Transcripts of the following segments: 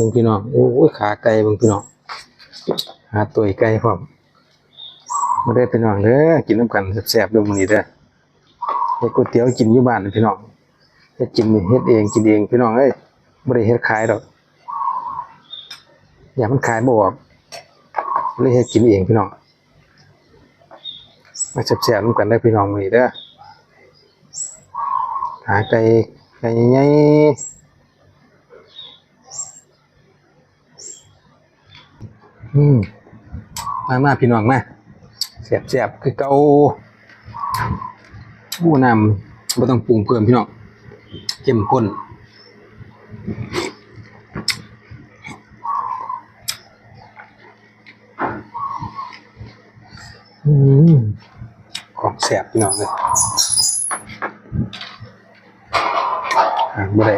เบิ่งพี่น้องโอ้ยขาไก่เบิ่งพี่น้องหาตัวไก่พร้อมมาได้พี่น้องเด้อกินน้ำกันแซ่บๆด้อมื้อนี้เด้อเฮ็ดก๋วยเตี๋ยวกินอยู่บ้านพี่น้องเฮ็ดกินเฮ็ดเองกินเองพี่น้องเอ้ยบ่ได้เฮ็ดขายดอกอย่ามันขายบ่ออกเลยเฮ็ดกินเองพี่น้องมาแซ่บๆน้ำกันได้พี่น้องมื้อนี้เด้อหาไก่ไก่ใหญ่ๆ อืมมามาพี่น้องมาเสียบเสียบคือเกาผู้นำไม่ต้องปรุงเพิ่มพี่น้องเข้มข้นอืมของแสบพี่น้องเลยห่างบ่ได้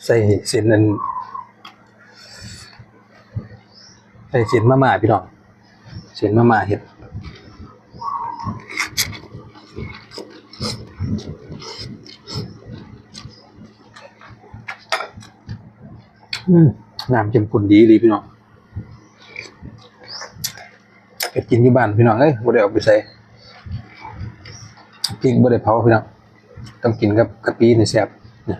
ใส่เส้นนั้นใส่เส้นมาม่าพี่น้องเส้นมาม่าเห็ดน้ำเข้มข้นดีเลยพี่น้องไปกินอยู่บ้านพี่น้องเอ้ยบ่ได้เอาไปใส่พริกบ่ได้เผาพี่น้องต้องกินกับกะปินี่แซ่บเนี่ย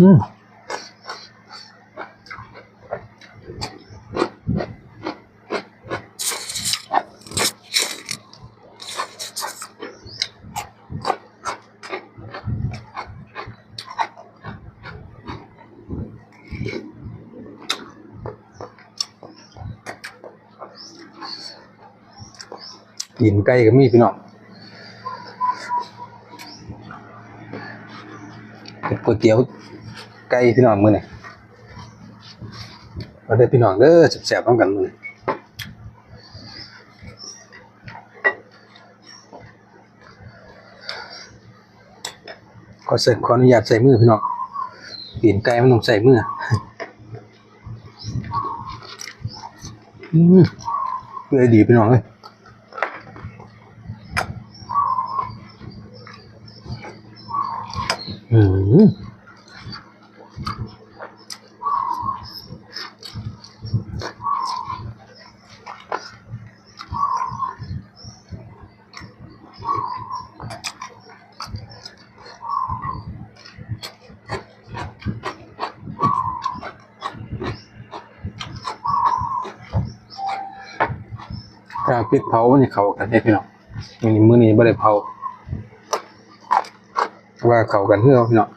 กินไก่ก็มีพี่น้องก๋วยเตี๋ยว ไก่พี่น้องมื้อนี้มาได้พี่น้องเด้อแซ่บๆพร้อมกันมือนี้ขอเสร็จขออนุญาตใส่มือพี่น้องกินไก่มันต้องใส่มืออืมเลยดีพี่น้องเอ้ยอืม ถ้าพริกเผาเนี่ยเขากันได้พี่น้องมื้อนี้มื้อนี้บ่ได้เผาว่าเขากันเพื่อพี่น้อง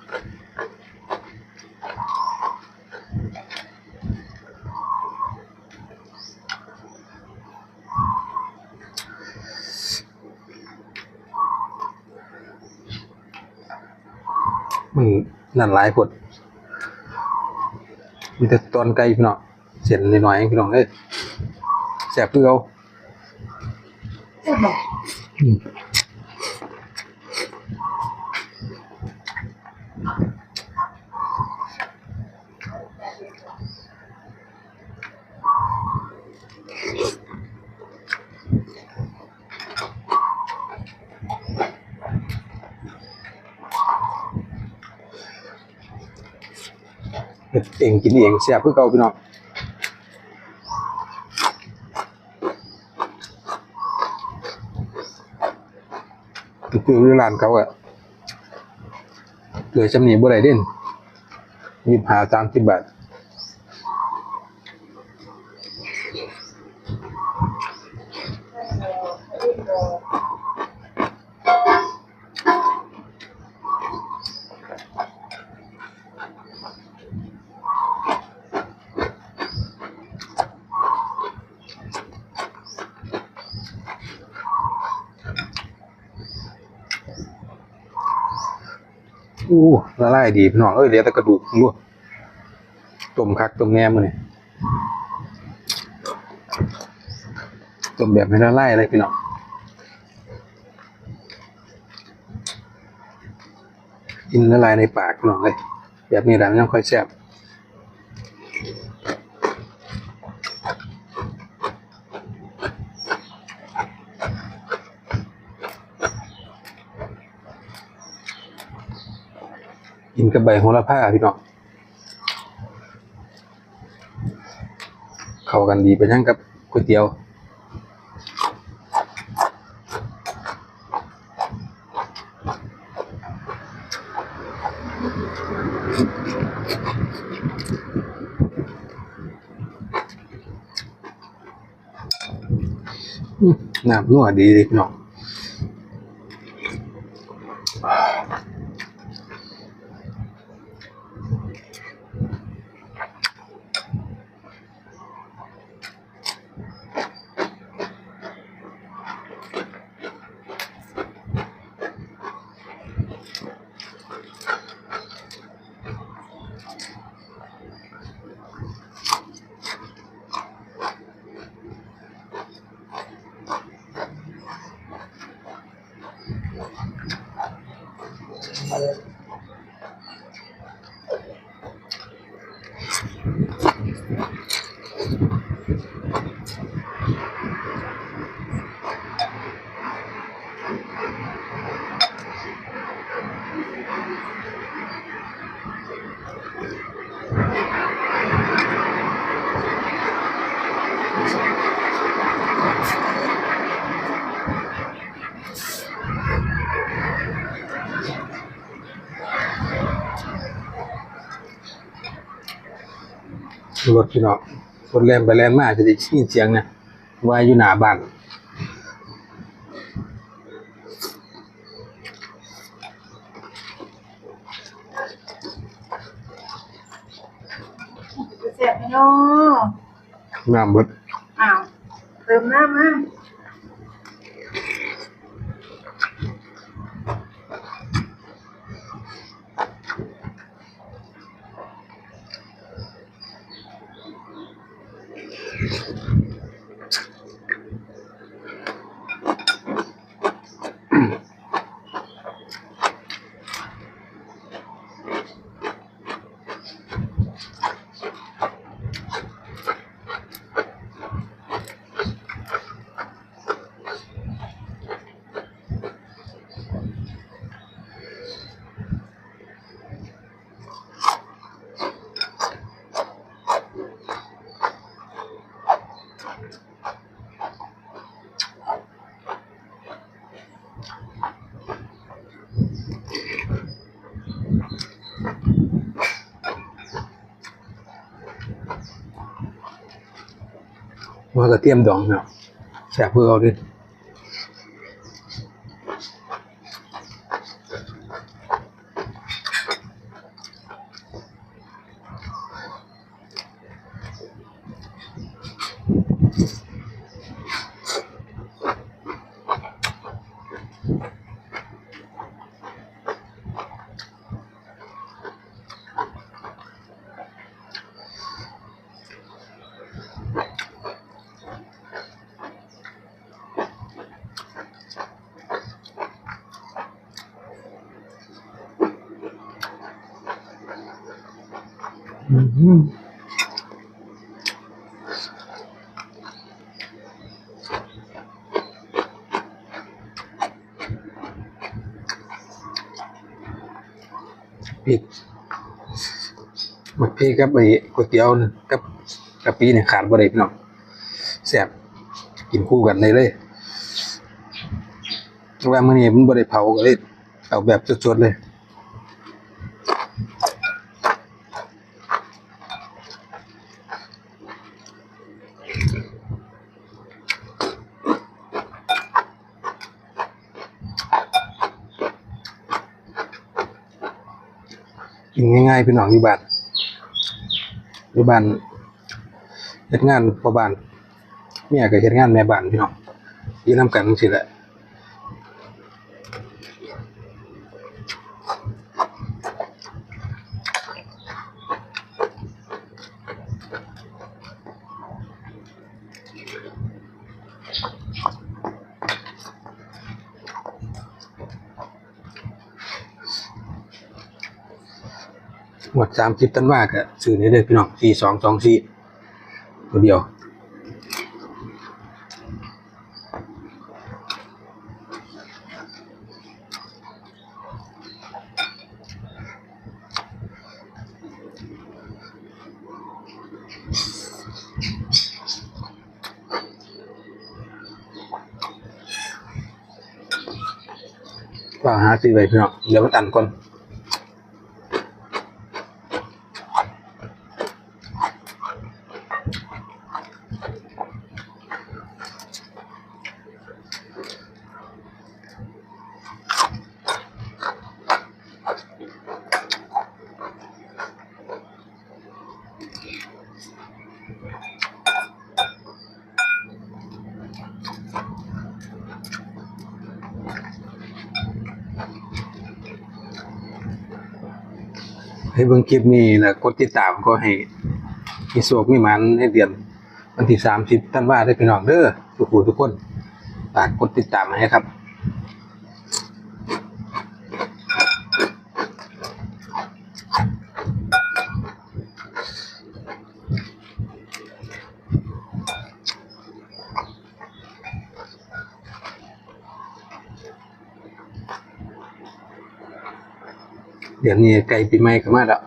มันนั่นหลายผดมีแต่ตอนไกลพี่น้องเสียนน้อยๆพี่น้องเอ้ยแสบเพื่อเอา อืมเฮ็ดเองกินเองแซ่บคือเก่าพี่น้อง คือเรื่อร้านเขาอะเหลือจำหนีบ่ได้เด่นยี่หาสามสิบบาท อู้ละลายดีพี่น้องเอ้ยเหลือแต่กระดูกรู้ต้มคักต้มแหนมมื้อนี่ต้มแบบไม่ละลายเลยพี่น้องกินละลายในปากพี่น้องเลยแบบนี้ร้านยังค่อยแซ่บ กินกับใบโหระพาพี่น้องเข้ากันดีไปทั้งกับก๋วยเตี๋ยวน้ำนัวดีเลยพี่น้อง Gracias. รถพี่น้องรถแล่นไปแล่นมาจะได้ยินเสียงนะว่าอยู่หน้าบ้านเสียบพี่น้องน้ำเบิดอ้าวเติมน้ำมา กระเทียมดองเนาะแสบเพื่อเอาดิ อื้อหือพริกมักพริกกับไอ้ก๋วยเตี๋ยวกับกะปิเนี่ยขาดบ่ได้พี่น้องแซ่บกินคู่กันได้เลยแต่ว่ามื้อนี้มันบ่ได้เผาก็เลยเอาแบบสดๆเลย กินง่ายๆพี่น้องอยู่บ้านอยู่บ้านเฮ็ดงานพ่อบ้านเมียก็เฮ็ดงานแม่บ้านพี่น้องอยู่นำกันจังซี่แหละ หมดสามสิบตันว่าก็ซื้อนี้เลยพี่น้องสี่สองสองสี่ตัวเดียวว่าหาซื้อไว้พี่น้องเดี๋ยวมันตันก่อน ให้เบิ่งคลิปนี้แล้วกดติดตามก็ให้มีโศกมีหมันให้เดือนวันที่สามสิบท่านว่าได้พี่น้องเด้อทุกผู้ทุกคนฝากกดติดตามให้ครับ เดี๋ยวนี้ไก่ปีใหม่ก็มาแล้ว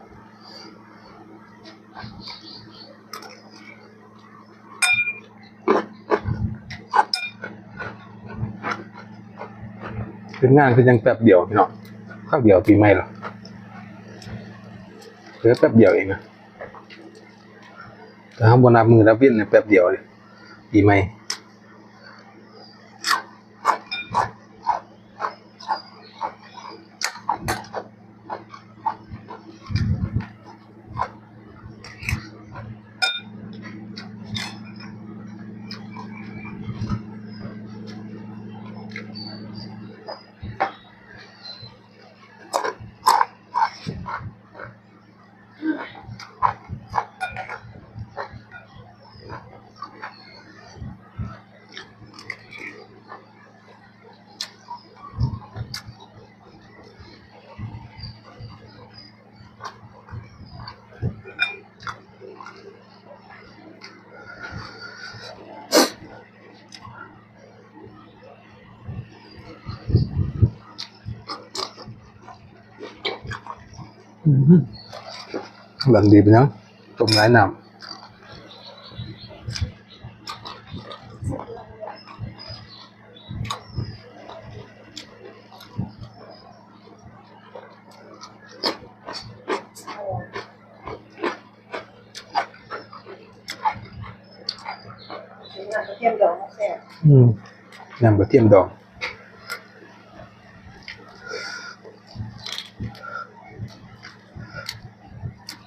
เป็นงานคือยังแป๊บเดียวพี่น้องข้าวเดียวปีใหม่หรอเหลือแป๊บเดียวเองนะแต่ข้างบนนับมือนับวิ่นเนี่ยแป๊บเดียวเลยปีใหม่ หลังดีไปเนาะต้มไร้น้ำถึงงานกระเทียมดองแซ่บอืมน้ำกระเทียมดอง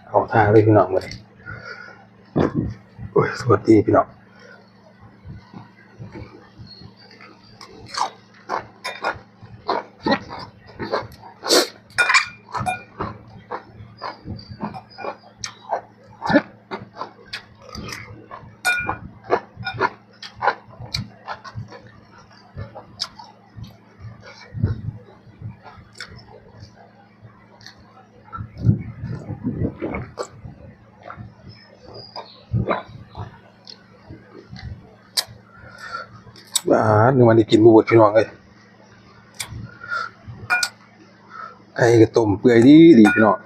เอา ทางเลยพี่น้องเลยโอ้ยสวัสดีพี่น้องอ่า หนึ่งวันนี้กินบูดพี่น้องเลยไก่กระต้มเปื่อยดีดีพี่น้อง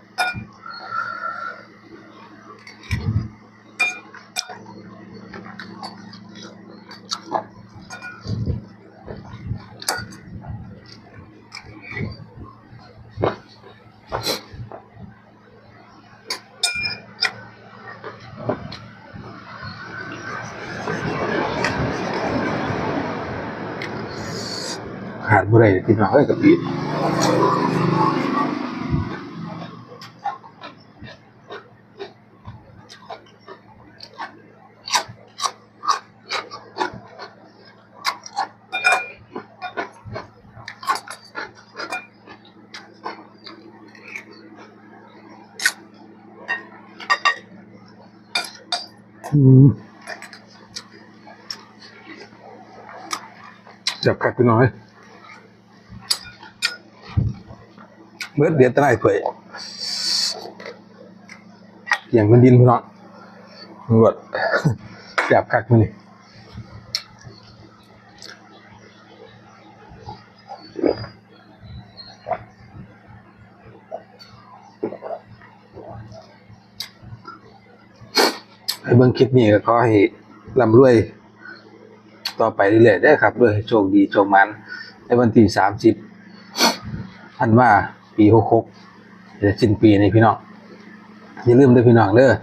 พี่น้องเอ้ยกับปีจับกัดพี่น้อย เมื่อเดือนตะไลเผยอย่างมันดินพี่น้องตำรวจแสบคักมันนี่ให้เบิ่งคลิปนี้ก็ขอให้ร่ำรวย ต่อไปเรื่อยๆได้ครับด้วยโชคดีโชคมัน ในวันที่สามสิบท่านว่า ปีหกหกจะสิ้นปีนี้พี่น้องอย่าลืมด้วยพี่น้องเด้อ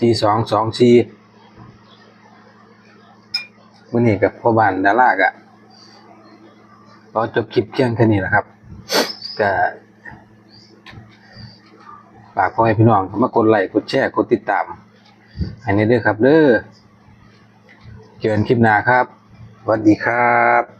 สี่สองสองสี่วันนี้กับพ่อบ้านดารากะก็จบคลิปเพียงแค่นี้แหละครับก็ฝากพ่อให้พี่น้องมากดไลค์กดแชร์กดติดตามให้ในเด้อครับเด้อเจอกันคลิปหน้าครับสวัสดีครับ